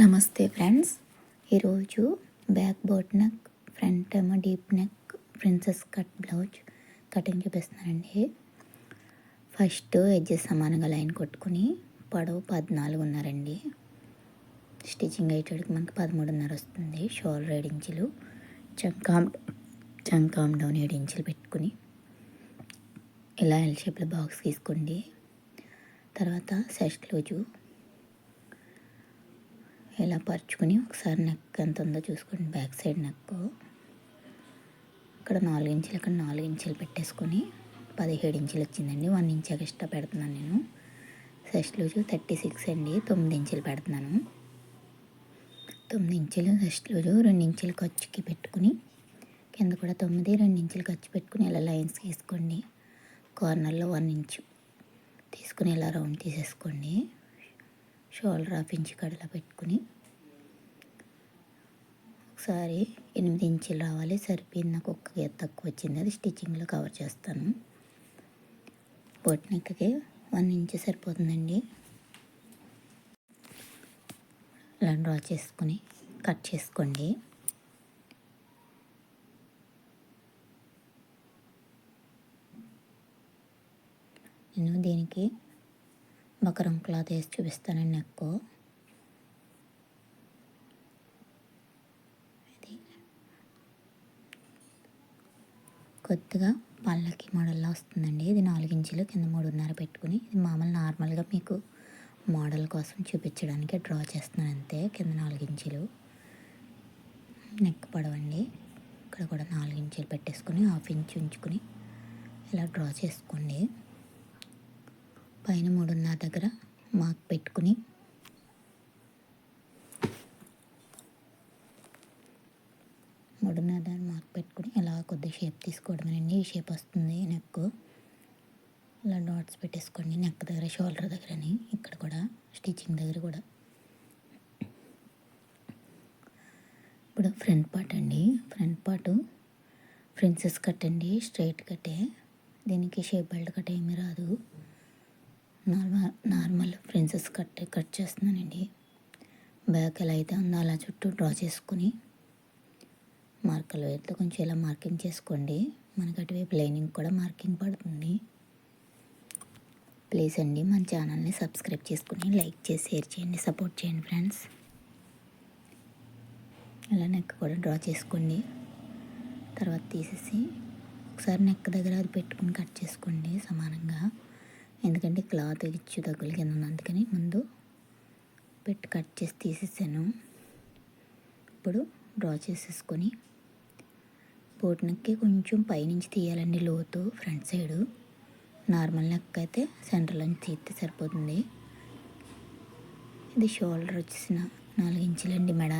నమస్తే ఫ్రెండ్స్. ఈరోజు back boat neck front ఏమో deep neck princess cut blouse cutting చూపిస్తున్నానండి. ఫస్ట్ ఎడ్జెస్ సమానంగా లైన్ కొట్టుకుని పొడవు పద్నాలుగున్నరండి. స్టిచ్చింగ్ అయ్యేటడికి మనకి పదమూడున్నర వస్తుంది. షోల్డర్ ఏడు ఇంచులు చంకామ్ చంకామ్ డౌన్ ఏడు ఇంచులు పెట్టుకుని ఇలా ఎల్ షేప్లో బాక్స్ తీసుకోండి తర్వాత సెస్ట్ క్లోజు ఇలా పరుచుకుని ఒకసారి నెక్ ఎంత ఉందో చూసుకోండి. బ్యాక్ సైడ్ నెక్ ఇక్కడ నాలుగు ఇంచులు ఇక్కడ నాలుగు ఇంచులు పెట్టేసుకొని పదిహేడు ఇంచులు వచ్చిందండి. వన్ ఇంచ్ ఎక్స్ట్రా పెడుతున్నాను నేను. సెస్ట్ లూజ్ థర్టీ సిక్స్ అండి. తొమ్మిది ఇంచులు పెడుతున్నాను. తొమ్మిది ఇంచులు సెస్ట్ లూజు రెండు ఇంచులు ఖర్చుకి పెట్టుకుని కింద కూడా తొమ్మిది రెండు ఇంచులు ఖర్చు పెట్టుకుని ఇలా లైన్స్ తీసుకోండి కార్నర్లో వన్ ఇంచు తీసుకుని ఇలా రౌండ్ తీసేసుకోండి. షోల్డర్ రాపించి ఇంచ్ కడలా పెట్టుకుని ఒకసారి ఎనిమిది ఇంచులు రావాలి. సరిపోయింది నాకు ఒక్క తక్కువ వచ్చింది. అది స్టిచ్చింగ్లో కవర్ చేస్తాను. బొట్నెక్కి వన్ ఇంచ్ సరిపోతుందండి. ఇలా డ్రా చేసుకుని కట్ చేసుకోండి. నేను దీనికి బకరం క్లాత్ వేసి చూపిస్తానండి నెక్ ఇది. కొద్దిగా పళ్ళకి మోడల్లా వస్తుందండి. ఇది నాలుగు ఇంచులు కింద మూడున్నర పెట్టుకుని. ఇది మామూలు నార్మల్గా మీకు మోడల్ కోసం చూపించడానికి డ్రా చేస్తున్నాను అంతే కింద నాలుగు ఇంచులు. నెక్ పడవండి. ఇక్కడ కూడా నాలుగు ఇంచులు పెట్టేసుకుని హాఫ్ ఇంచ్ ఉంచుకుని ఇలా డ్రా చేసుకోండి. పైన మూడున్నర దగ్గర మార్క్ పెట్టుకుని. మూడున్నర దగ్గర మార్క్ పెట్టుకుని ఇలా కొద్ది షేప్ తీసుకోవడమేనండి. ఈ షేప్ వస్తుంది నెక్. ఇలా డాట్స్ పెట్టేసుకోండి. నెక్ దగ్గర షోల్డర్ దగ్గరని. ఇక్కడ కూడా స్టిచ్చింగ్ దగ్గర కూడా. ఇప్పుడు ఫ్రంట్ పార్ట్ అండి. ఫ్రంట్ పార్ట్ ప్రిన్సెస్ కట్ అండి స్ట్రైట్ కట్టే. దీనికి షేప్ బెల్ట్ కట్ ఏమీ రాదు. Normal normal princess cut cut చేస్తున్నానండి. బ్యాక్ ఎలా అయితే ఉందో అలా చుట్టూ డ్రా చేసుకుని మార్కర్ వేస్తే కొంచెం ఇలా మార్కింగ్ చేసుకోండి. మనకి అటువైపు లైనింగ్ కూడా మార్కింగ్ పడుతుంది. ప్లీజ్ అండి మన ఛానల్ని సబ్స్క్రైబ్ చేసుకుని లైక్ చేసి షేర్ చేయండి సపోర్ట్ చేయండి ఫ్రెండ్స్. ఇలా నెక్ కూడా డ్రా చేసుకోండి. తర్వాత తీసేసి ఒకసారి నెక్ దగ్గర అది పెట్టుకుని కట్ చేసుకోండి సమానంగా. ఎందుకంటే క్లాత్ ఇచ్చు తగ్గులు కింద ఉంది. అందుకని ముందు పెట్టి కట్ చేసి తీసేసాను. ఇప్పుడు డ్రా చేసేసుకొని బోట్ నెక్కి కొంచెం పైనుంచి తీయాలండి లోతు ఫ్రంట్ సైడు. నార్మల్ నెక్ అయితే సెంటర్లో నుంచి తీస్తే సరిపోతుంది. ఇది షోల్డర్ వచ్చేసిన నాలుగు ఇంచులండి మెడ.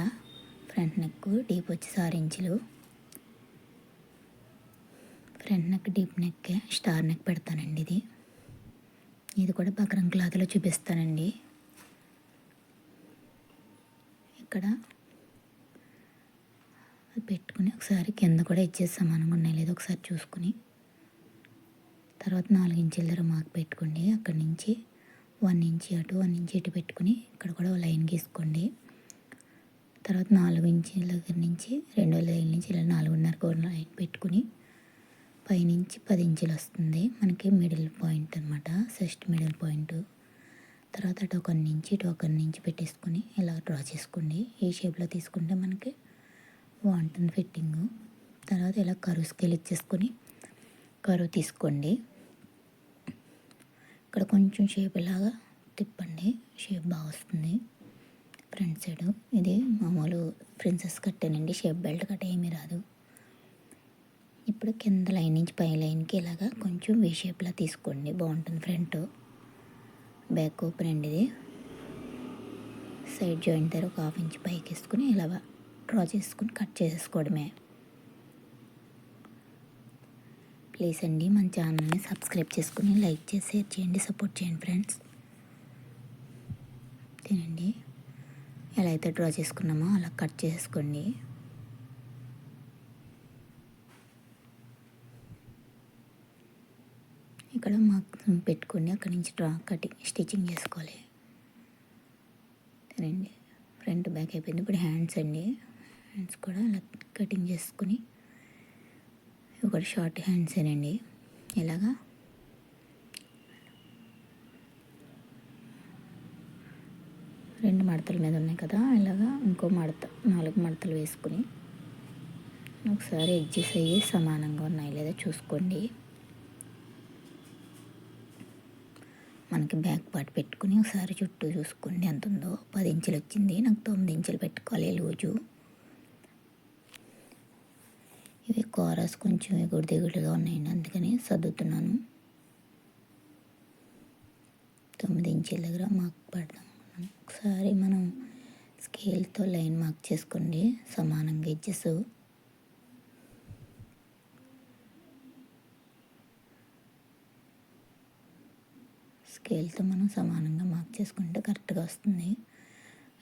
ఫ్రంట్ నెక్ డీప్ వచ్చి ఆరు ఇంచులు. Front neck deep neck star neck పెడతానండి ఇది. ఇది కూడా బకరం క్లాత్లో చూపిస్తానండి. ఇక్కడ పెట్టుకుని ఒకసారి కింద కూడా ఇచ్చేసి అనుకున్నాయి లేదు ఒకసారి చూసుకుని. తర్వాత నాలుగు ఇంచుల ధర మాకు పెట్టుకోండి. అక్కడి నుంచి వన్ ఇంచి అటు వన్ ఇంచి ఇటు పెట్టుకుని ఇక్కడ కూడా లైన్ గీసుకోండి. తర్వాత నాలుగు ఇంచుల దగ్గర నుంచి రెండో లైన్ నుంచి ఇలా నాలుగున్నర లైన్ పెట్టుకుని పైనుంచి పది ఇంచులు వస్తుంది. మనకి మిడిల్ పాయింట్ అనమాట సెస్ట్ మిడిల్ పాయింట్ తర్వాత టోకన్ నుంచి టోకన్ నుంచి పెట్టేసుకొని ఇలా డ్రా చేసుకోండి. ఈ షేప్లో తీసుకుంటే మనకి బాగుంటుంది ఫిట్టింగ్ తర్వాత ఇలా కరువు స్కేల్ ఇచ్చేసుకొని కరువు తీసుకోండి. ఇక్కడ కొంచెం షేప్ ఇలాగా తిప్పండి. షేప్ బాగా వస్తుంది. ఫ్రంట్ సైడ్ ఇది మామూలు ప్రిన్సెస్ కట్టేనండి. షేప్ బెల్ట్ కట్ట ఏమీ రాదు. ఇప్పుడు కింద లైన్ నుంచి పై లైన్కి ఇలాగా కొంచెం వీ షేప్లా తీసుకోండి. బాగుంటుంది ఫ్రంట్ బ్యాక్ ఓపెన్ అండి ఇది సైడ్ జాయింట్ దగ్గర ఒక హాఫ్ ఇంచ్ పైకి వేసుకుని ఇలా డ్రా చేసుకుని కట్ చేసేసుకోవడమే ప్లీజ్ అండి మన ఛానల్ని సబ్స్క్రైబ్ చేసుకుని లైక్ చేసి షేర్ చేయండి సపోర్ట్ చేయండి ఫ్రెండ్స్ తినండి. ఎలా అయితే డ్రా చేసుకున్నామో అలా కట్ చేసుకోండి. ఇక్కడ మాకు పెట్టుకొని అక్కడి నుంచి డ్రా కటింగ్ స్టిచ్చింగ్ చేసుకోవాలి. రండి ఫ్రంట్ ఫ్రంట్ బ్యాక్ అయిపోయింది. ఇప్పుడు హ్యాండ్స్ అండి. హ్యాండ్స్ కూడా అలా కటింగ్ చేసుకుని ఒకటి షార్ట్ హ్యాండ్సేనండి ఇలాగా రెండు మడతల మీద ఉన్నాయి కదా ఇలాగా ఇంకో మడత నాలుగు మడతలు వేసుకుని. ఒకసారి ఎడ్జెస్ అయ్యి సమానంగా ఉన్నాయి లేదా చూసుకోండి. మనకి బ్యాక్ పార్ట్ పెట్టుకుని ఒకసారి చుట్టూ చూసుకోండి. ఎంత ఉందో పది ఇంచులు వచ్చింది. నాకు తొమ్మిది ఇంచులు పెట్టుకోవాలి లూజు ఇవి కోరస్ కొంచెం ఎగుడు దిగుడుగా ఉన్నాయండి. అందుకని సర్దుతున్నాను. తొమ్మిది ఇంచుల దగ్గర మార్క్ పెడదాం. ఒకసారి మనం స్కేల్తో లైన్ మార్క్ చేసుకోండి. సమానంగా ఇచ్చేసు స్కేల్తో మనం సమానంగా మార్క్ చేసుకుంటే కరెక్ట్గా వస్తుంది.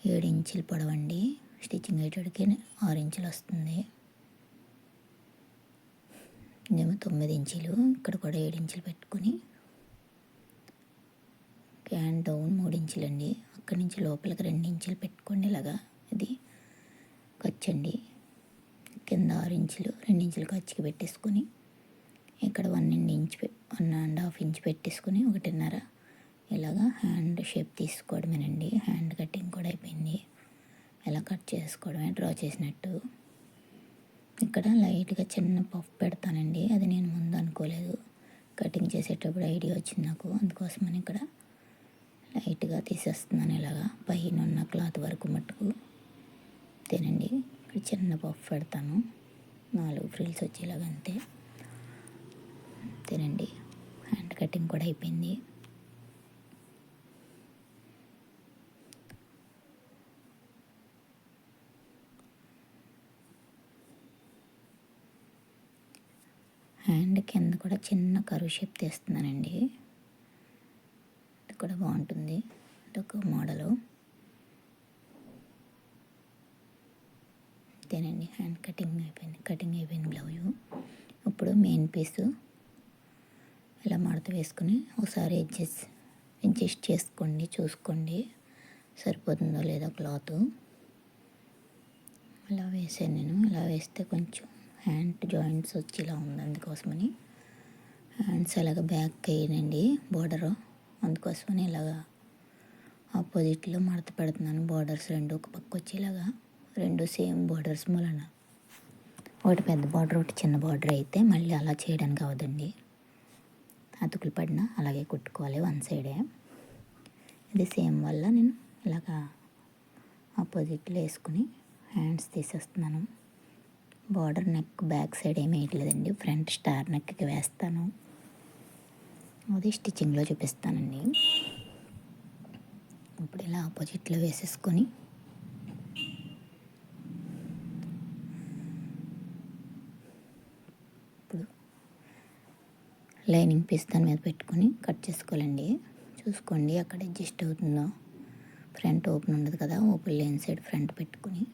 ఏడు ఇంచులు పొడవండి. స్టిచ్చింగ్ అయ్యేటడికి ఆరు ఇంచులు వస్తుంది. ఇదేమో తొమ్మిది ఇంచులు. ఇక్కడ కూడా ఏడు ఇంచులు పెట్టుకొని క్యాన్ డౌన్ మూడు ఇంచులు అండి అక్కడి నుంచి లోపలికి రెండు ఇంచులు పెట్టుకోండి ఇలాగా. ఇది ఖర్చండి. కింద ఆరు ఇంచులు రెండు ఇంచులు ఖర్చుకి పెట్టేసుకొని ఇక్కడ one and inch one and half inch పెట్టేసుకుని ఒకటిన్నర ఇలాగా హ్యాండ్ షేప్ తీసుకోవడమేనండి. హ్యాండ్ కటింగ్ కూడా అయిపోయింది. ఎలా కట్ చేసుకోవడమే డ్రా చేసినట్టు. ఇక్కడ లైట్గా చిన్న పఫ్ పెడతానండి. అది నేను ముందు అనుకోలేదు. కటింగ్ చేసేటప్పుడు ఐడియా వచ్చింది నాకు. అందుకోసమని ఇక్కడ లైట్గా తీసేస్తున్నాను ఇలాగా. పైన ఉన్న క్లాత్ వరకు మట్టుకు తినండి ఇక్కడ చిన్న పఫ్ పెడతాను. నాలుగు ఫ్రిల్స్ వచ్చేలాగా అంతే. తినండి హ్యాండ్ కటింగ్ కూడా అయిపోయింది. హ్యాండ్ కింద కూడా చిన్న కరువు షేప్ తీస్తున్నానండి. ఇది కూడా బాగుంటుంది. ఒక మోడలు. అంతేనండి హ్యాండ్ కటింగ్ అయిపోయింది కటింగ్ అయిపోయింది బ్లౌజు. ఇప్పుడు మెయిన్ పీసు. ఇలా మడత వేసుకుని ఒకసారి అడ్జస్ట్ అడ్జస్ట్ చేసుకోండి చూసుకోండి. సరిపోతుందో లేదో క్లాత్. అలా వేసాను నేను. ఇలా వేస్తే కొంచెం హ్యాండ్ జాయింట్స్ వచ్చేలా ఉంది అందుకోసమని. హ్యాండ్స్ అలాగ బ్యాక్ వేయనండి బోర్డరు. అందుకోసమని ఇలాగా ఆపోజిట్లో మడత పెడుతున్నాను. బార్డర్స్ రెండు ఒక పక్క వచ్చేలాగా రెండు సేమ్ బార్డర్స్ మూలన. ఒకటి పెద్ద బార్డర్ ఒకటి చిన్న బార్డర్ అయితే మళ్ళీ అలా చేయడానికి అవదండి అతుకులు పడినా అలాగే కుట్టుకోవాలి వన్ సైడే. ఇది సేమ్ వల్ల నేను ఇలాగా ఆపోజిట్లో వేసుకుని హ్యాండ్స్ తీసేస్తున్నాను. బార్డర్ నెక్ బ్యాక్ సైడ్ ఏమీ వేయట్లేదండి. ఫ్రంట్ స్టార్ నెక్కి వేస్తాను. అది స్టిచ్చింగ్లో చూపిస్తానండి. ఇప్పుడు ఇలా ఆపోజిట్లో వేసేసుకొని ఇప్పుడు లైనింగ్ పీస్ దాని మీద పెట్టుకొని కట్ చేసుకోవాలండి. చూసుకోండి అక్కడ అడ్జస్ట్ అవుతుందో. ఫ్రంట్ ఓపెన్ ఉండదు కదా ఓపెన్ లేని సైడ్ ఫ్రంట్ పెట్టుకుని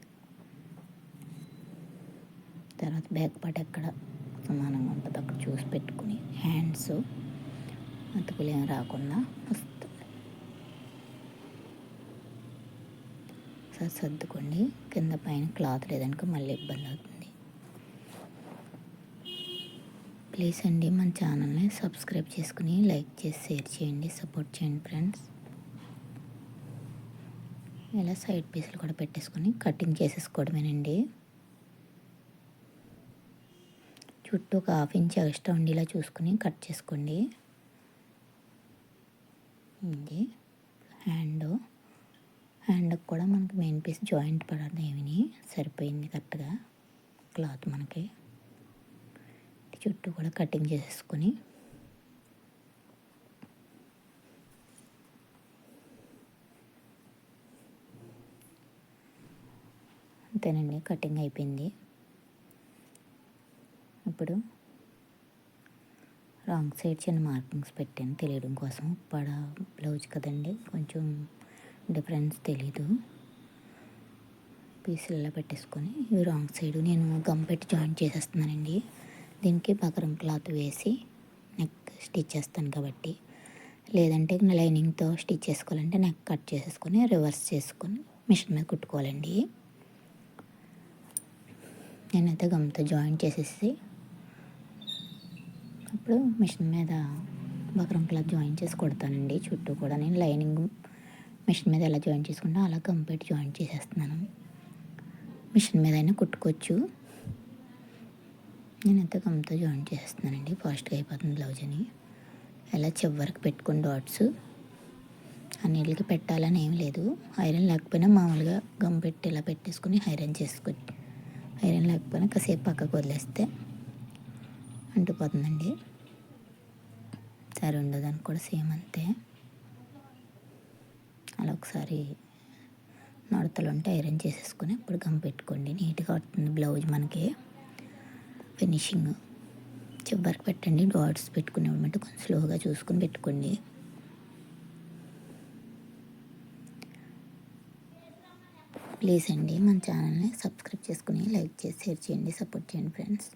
తర్వాత బ్యాక్ పార్ట్ ఎక్కడ సమానంగా ఉంటుంది అక్కడ చూసి పెట్టుకుని హ్యాండ్స్ అతుకులేం రాకుండా వస్తుంది సార్ సర్దుకోండి. కింద పైన క్లాత్ లేదనుకో మళ్ళీ ఇబ్బంది అవుతుంది. ప్లీజ్ అండి మన ఛానల్ని సబ్స్క్రైబ్ చేసుకుని లైక్ చేసి షేర్ చేయండి. సపోర్ట్ చేయండి ఫ్రెండ్స్. ఇలా సైడ్ పీసులు కూడా పెట్టేసుకొని కటింగ్ చేసేసుకోవడమేనండి. చుట్టూ ఒక హాఫ్ ఇంచ్ ఎక్స్ట్రా ఉండేలా చూసుకుని కట్ చేసుకోండి. ఇది హ్యాండ్. హ్యాండ్కి కూడా మనకి మెయిన్ పీస్ జాయింట్ పడాలి ఏమిని సరిపోయింది కరెక్ట్గా. క్లాత్ మనకి. చుట్టూ కూడా కటింగ్ చేసేసుకొని అంతేనండి కటింగ్ అయిపోయింది. ఇప్పుడు రాంగ్ సైడ్ చిన్న మార్కింగ్స్ పెట్టాను తెలియడం కోసం. పడ బ్లౌజ్ కదండి కొంచెం డిఫరెన్స్ తెలీదు. పీసులలో పెట్టేసుకొని ఇవి రాంగ్ సైడ్ నేను గమ్ పెట్టి జాయిన్ చేసేస్తున్నానండి. దీనికి బకరం క్లాత్ వేసి నెక్ స్టిచ్ చేస్తాను కాబట్టి. లేదంటే లైనింగ్తో స్టిచ్ చేసుకోవాలంటే నెక్ కట్ చేసేసుకొని రివర్స్ చేసుకొని మిషన్ మీద కుట్టుకోవాలండి. నేనైతే గమ్తో జాయిన్ చేసేసి అప్పుడు మిషన్ మీద బక్రం క్లాత్ జాయిన్ చేసి కొడతానండి. చుట్టూ కూడా నేను లైనింగ్ మిషన్ మీద ఎలా జాయిన్ చేసుకుంటా అలా కంప్లీట్ పెట్టి జాయిన్ చేసేస్తున్నాను. మిషన్ మీద అయినా కుట్టుకోవచ్చు. నేను ఎంత గమ్తో జాయిన్ చేసేస్తున్నానండి. ఫాస్ట్గా అయిపోతుంది బ్లౌజ్ అని. ఎలా చివరికి పెట్టుకుని డాట్స్ అన్నిటికి పెట్టాలని ఏం లేదు. ఐరన్ లేకపోయినా మామూలుగా గమ్ పెట్టి ఇలా పెట్టేసుకుని ఐరన్ చేసుకో ఐరన్ లేకపోయినా కాసేపు పక్కకు వదిలేస్తే అంటుపోతుందండి. సరే ఉండదానికి కూడా సేమ్ అంతే. అలా ఒకసారి మడతలు ఉంటే ఐరన్ చేసేసుకుని ఇప్పుడు గమ్ పెట్టుకోండి. నీట్గా వస్తుంది బ్లౌజ్ మనకి. ఫినిషింగ్ చివరికి పెట్టండి. డాట్స్ పెట్టుకునేమంటే కొంచెం స్లోగా చూసుకుని పెట్టుకోండి. ప్లీజ్ అండి మన ఛానల్ని సబ్స్క్రైబ్ చేసుకుని లైక్ చేసి షేర్ చేయండి సపోర్ట్ చేయండి ఫ్రెండ్స్.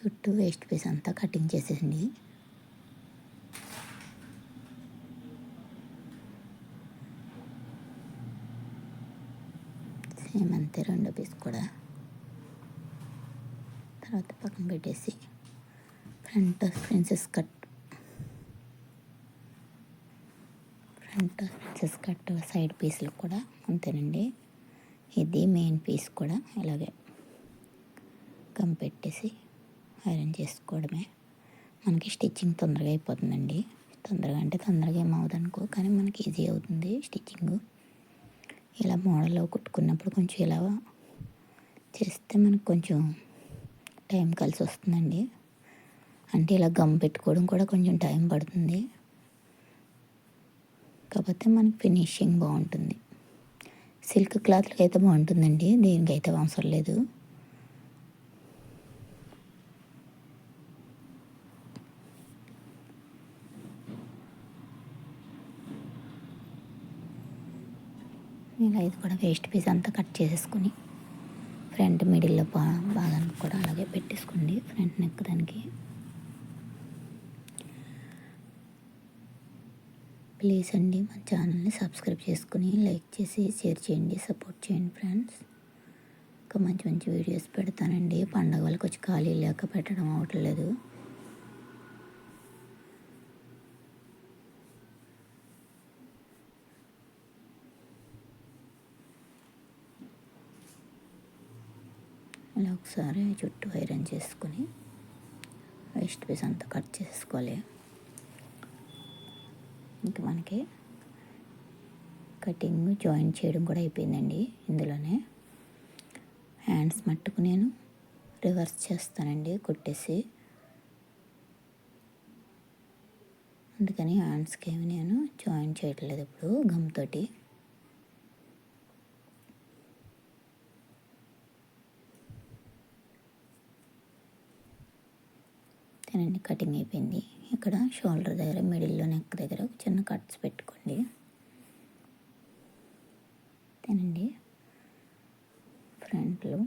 చుట్టూ వేస్ట్ పీస్ అంతా కటింగ్ చేసేయండి సేమ్ అంతే రెండో పీస్ కూడా. తర్వాత పక్కన పెట్టేసి front princess cut front princess cut side పీస్లు కూడా అంతేనండి. ఇది మెయిన్ పీస్ కూడా ఇలాగే కంపెట్టేసి పెట్టేసి ఐరన్ చేసుకోవడమే. మనకి స్టిచ్చింగ్ తొందరగా అయిపోతుందండి. తొందరగా అంటే తొందరగా ఏమవుతుంది అనుకో కానీ మనకి ఈజీ అవుతుంది స్టిచ్చింగ్. ఇలా మోడల్లో కుట్టుకున్నప్పుడు కొంచెం ఇలా చేస్తే మనకు కొంచెం టైం కలిసి వస్తుందండి. అంటే ఇలా గమ్ పెట్టుకోవడం కూడా కొంచెం టైం పడుతుంది. కాకపోతే మనకి ఫినిషింగ్ బాగుంటుంది. సిల్క్ క్లాత్లకి అయితే బాగుంటుందండి. దీనికైతే అవసరం లేదు. ఇలా ఇది కూడా వేస్ట్ పీస్ అంతా కట్ చేసేసుకుని ఫ్రంట్ మిడిల్లో బా భాగానికి కూడా అలాగే పెట్టేసుకోండి ఫ్రంట్ నెక్ దానికి. ప్లీజ్ అండి మా ఛానల్ని సబ్స్క్రైబ్ చేసుకుని లైక్ చేసి షేర్ చేయండి సపోర్ట్ చేయండి ఫ్రెండ్స్. ఇంకా మంచి మంచి వీడియోస్ పెడతానండి. పండగ వాళ్ళకి వచ్చి ఖాళీ లేక పెట్టడం అవ్వట్లేదు ఇలా ఒకసారి చుట్టూ ఐరన్ చేసుకొని వేస్ట్ పీస్ అంతా కట్ చేసుకోవాలి. ఇంకా మనకి కటింగ్ జాయిన్ చేయడం కూడా అయిపోయిందండి ఇందులోనే. హ్యాండ్స్ మట్టుకు నేను రివర్స్ చేస్తానండి కుట్టేసి. అందుకని హ్యాండ్స్కి ఏమి నేను జాయిన్ చేయట్లేదు ఇప్పుడు గమ్ తోటి. తినండి కటింగ్ అయిపోయింది. ఇక్కడ షోల్డర్ దగ్గర మిడిల్లో నెక్ దగ్గర చిన్న కట్స్ పెట్టుకోండి. తినండి ఫ్రంట్లో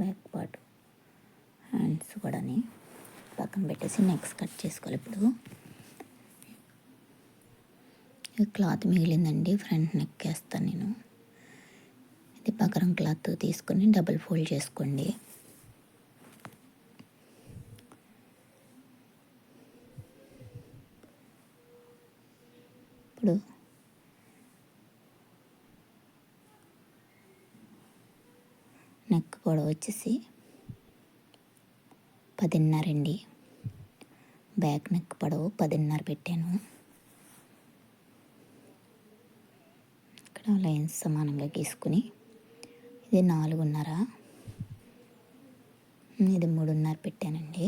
బ్యాక్ పార్ట్ హ్యాండ్స్ కూడాని పక్కన పెట్టేసి నెక్స్ కట్ చేసుకోవాలి. ఇప్పుడు క్లాత్ మిగిలిందండి ఫ్రంట్ నెక్ వేస్తాను నేను. ఇది పకరం క్లాత్ తీసుకొని డబుల్ ఫోల్డ్ చేసుకోండి ఇప్పుడు నెక్ పొడవు వచ్చేసి పదిన్నర అండి. బ్యాక్ నెక్ పొడవు పదిన్నర పెట్టాను. ఇక్కడ లైన్స్ సమానంగా గీసుకుని ఇది నాలుగున్నర. ఇది మూడున్నర పెట్టానండి.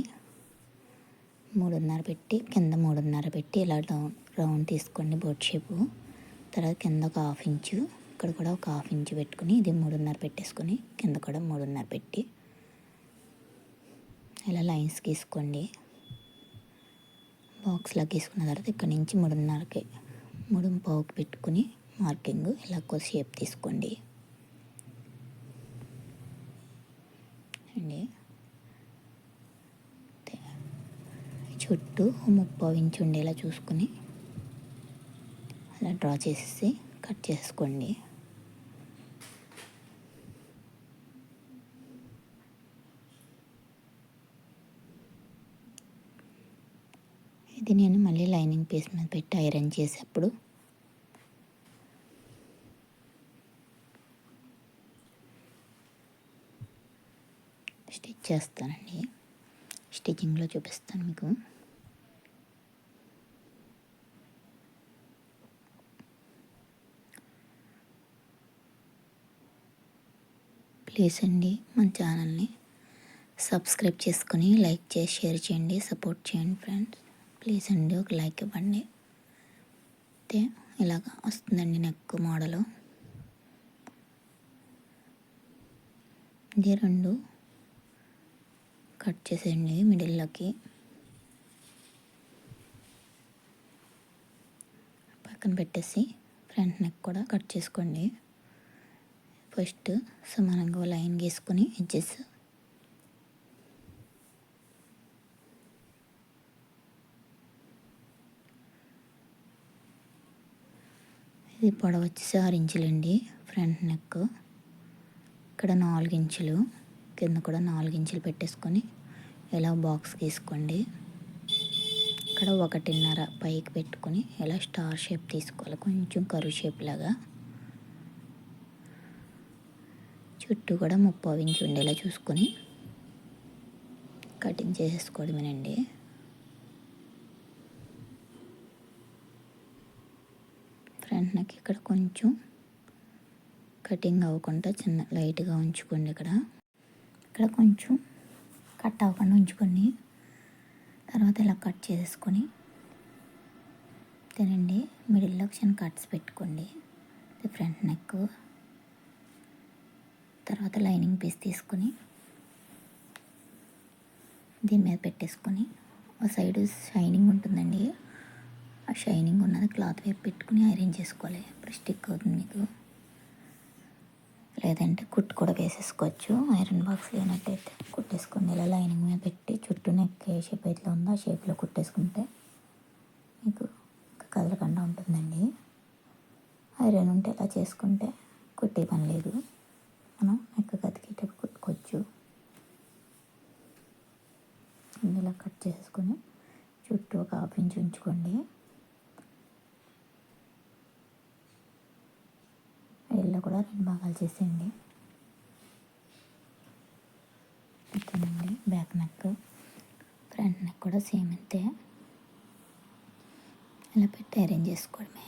మూడున్నర పెట్టి కింద మూడున్నర పెట్టి ఇలా డౌన్ రౌండ్ తీసుకోండి బోట్ షేపు. తర్వాత కింద ఒక హాఫ్ ఇంచు ఇక్కడ కూడా ఒక హాఫ్ ఇంచు పెట్టుకుని ఇది మూడున్నర పెట్టేసుకొని కింద కూడా మూడున్నర పెట్టి ఇలా లైన్స్ గీసుకోండి. బాక్స్లా గీసుకున్న తర్వాత ఇక్కడ నుంచి మూడున్నరకి మూడు పావుకి పెట్టుకుని మార్కింగ్ ఇలా కొద్ది షేప్ తీసుకోండి. అండి. చుట్టూ ముప్పై ఇంచు ఉండేలా చూసుకుని అలా డ్రా చేసేసి కట్ చేసుకోండి ఇది నేను మళ్ళీ లైనింగ్ మీద పెట్టి ఐరన్ చేసేప్పుడు స్టిచ్ చేస్తానండి. స్టిచ్చింగ్లో చూపిస్తాను మీకు. ప్లీజ్ అండి మన ఛానల్ని సబ్స్క్రైబ్ చేసుకొని లైక్ చేసి షేర్ చేయండి సపోర్ట్ చేయండి ఫ్రెండ్స్. ప్లీజ్ అండి ఒక లైక్ ఇవ్వండి. అయితే ఇలాగ వస్తుందండి నెక్ మోడలు. ఇది రెండు కట్ చేసేయండి మిడిల్లోకి. పక్కన పెట్టేసి ఫ్రంట్ నెక్ కూడా కట్ చేసుకోండి. ఫస్ట్ సమానంగా లైన్ గీసుకొని ఎడ్జెస్ ఇది పొడవు వచ్చేసి ఆరు ఇంచులండి ఫ్రంట్ నెక్. ఇక్కడ నాలుగు ఇంచులు కింద కూడా నాలుగు ఇంచులు పెట్టేసుకొని ఇలా బాక్స్ గీసుకోండి. ఇక్కడ ఒకటిన్నర పైకి పెట్టుకొని ఇలా స్టార్ షేప్ తీసుకోవాలి కొంచెం కరువు షేప్ లాగా. చుట్టూ కూడా ముప్పై ఇంచు ఉండేలా చూసుకొని కటింగ్ చేసేసుకోవడమేనండి. ఫ్రంట్ నెక్ ఇక్కడ కొంచెం కటింగ్ అవ్వకుండా చిన్న లైట్గా ఉంచుకోండి ఇక్కడ. ఇక్కడ కొంచెం కట్ అవ్వకుండా ఉంచుకొని తర్వాత ఇలా కట్ చేసుకొని తినండి. మిడిల్లో చిన్న కట్స్ పెట్టుకోండి. Front neck. తర్వాత లైనింగ్ పీస్ తీసుకొని దీని మీద పెట్టేసుకొని ఆ సైడ్ షైనింగ్ ఉంటుందండి. ఆ షైనింగ్ ఉన్నది క్లాత్ వైపు పెట్టుకుని ఐరన్ చేసుకోవాలి. అప్పుడు స్టిక్ అవుతుంది మీకు? లేదంటే కుట్టు కూడా వేసేసుకోవచ్చు. ఐరన్ బాక్స్ లేనట్టయితే కుట్టేసుకోండి. ఇలా లైనింగ్ మీద పెట్టి చుట్టూ నెక్ ఏ షేప్ అయితే ఉందో ఆ షేప్లో కుట్టేసుకుంటే మీకు కదలకుండా ఉంటుందండి. ఐరన్ ఉంటే ఇలా చేసుకుంటే కుట్టే పని లేదు. మనం నెక్క కతికేటప్పుడు కుట్టుకోవచ్చు. ఇలా కట్ చేసుకొని చుట్టూ ఒక హాఫ్ ఇంచ్ ఉంచుకోండి. ఎల్లో కూడా రెండు భాగాలు చేసేయండి. అంతేనండి బ్యాక్ నెక్ ఫ్రంట్ నెక్ కూడా సేమ్ అంతే. ఇలా పెట్టి అరేంజ్ చేసుకోవడమే.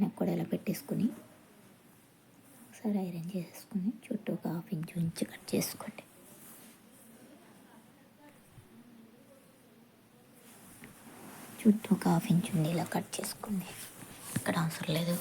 నెక్ కూడా ఇలా పెట్టేసుకొని ఒకసారి ఐరన్ చేసుకొని చుట్టూ ఒక హాఫ్ ఇంచ్ ఉంచి కట్ చేసుకోండి. చుట్టూ ఒక హాఫ్ ఇంచ్ ఉంది ఇలా కట్ చేసుకోండి ఇక్కడ అవసరం లేదు.